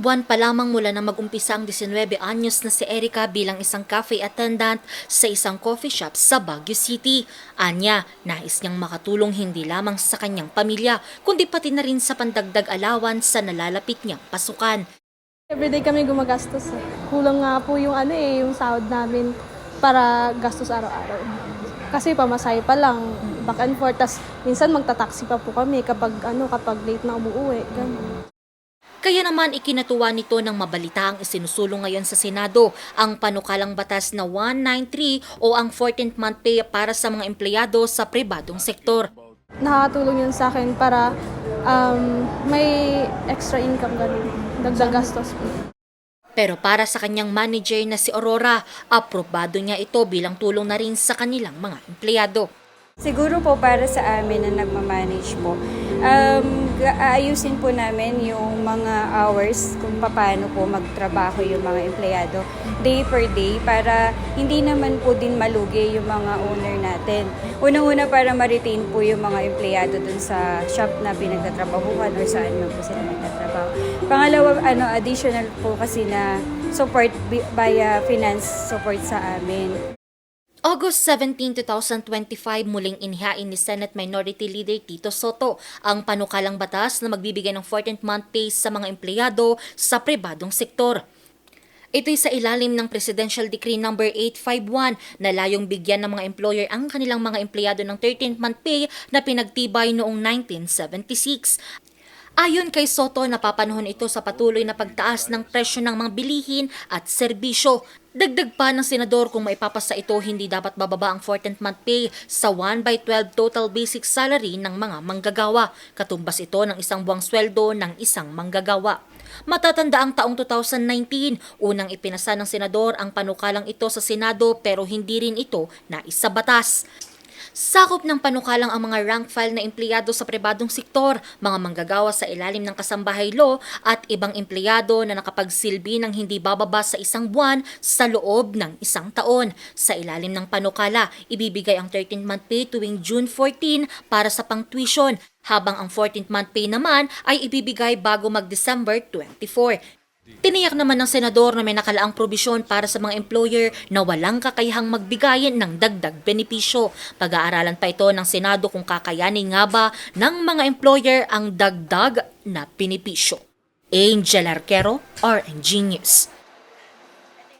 Ilang buwan pa lamang mula na mag-umpisa ang 19 anyos na si Erica bilang isang cafe attendant sa isang coffee shop sa Baguio City. Anya, nais niyang makatulong hindi lamang sa kanyang pamilya, kundi pati na rin sa pandagdag alawan sa nalalapit niyang pasukan. Everyday kami gumagastos. eh. Kulang nga po yung ano eh, yung sahod namin para gastos araw-araw. Kasi pamasahe pa lang, back and forth. Tas minsan magta-taxi pa po kami kapag ano kapag late na umuwi. Ganun. Kaya naman ikinatuwa nito ng mabalita ang isinusulong ngayon sa Senado ang panukalang batas na 193 o ang 14th month pay para sa mga empleyado sa pribadong sektor. Nakakatulong yun sa akin para um, may extra income ganun. Dagdag gastos po. Pero para sa kanyang manager na si Aurora, aprobado niya ito bilang tulong na rin sa kanilang mga empleyado. Siguro po para sa amin na nagmamanage po, um, aayusin po namin yung mga hours kung paano po magtrabaho yung mga empleyado day per day para hindi naman po din malugi yung mga owner natin. Unang-una para ma-retain po yung mga empleyado dun sa shop na pinagtatrabahuhan or saan man po sila nagtatrabaho. Pangalawa, ano, additional po kasi na support via finance support sa amin. August 17, 2025, muling inihain ni Senate Minority Leader Tito Soto ang panukalang batas na magbibigay ng 14th month pay sa mga empleyado sa pribadong sektor. Ito'y sa ilalim ng Presidential Decree No. 851 na layong bigyan ng mga employer ang kanilang mga empleyado ng 13th month pay na pinagtibay noong 1976. Ayon kay Soto, napapanahon ito sa patuloy na pagtaas ng presyo ng mga bilihin at serbisyo. Dagdag pa ng senador kung maipapasa ito, hindi dapat bababa ang 14th month pay sa 1 by 12 total basic salary ng mga manggagawa. Katumbas ito ng isang buwang sweldo ng isang manggagawa. Matatanda ang taong 2019, unang ipinasa ng senador ang panukalang ito sa Senado pero hindi rin ito naisabatas. Sakop ng panukalang ang mga rank file na empleyado sa pribadong sektor, mga manggagawa sa ilalim ng kasambahay law at ibang empleyado na nakapagsilbi ng hindi bababa sa isang buwan sa loob ng isang taon. Sa ilalim ng panukala, ibibigay ang 13th month pay tuwing June 14 para sa pang-tuition, habang ang 14th month pay naman ay ibibigay bago mag-December 24. Tiniyak naman ng senador na may nakalaang probisyon para sa mga employer na walang kakayahang magbigayin ng dagdag benepisyo. Pag-aaralan pa ito ng Senado kung kakayanin nga ba ng mga employer ang dagdag na benepisyo. Angel Arquero, RNG News.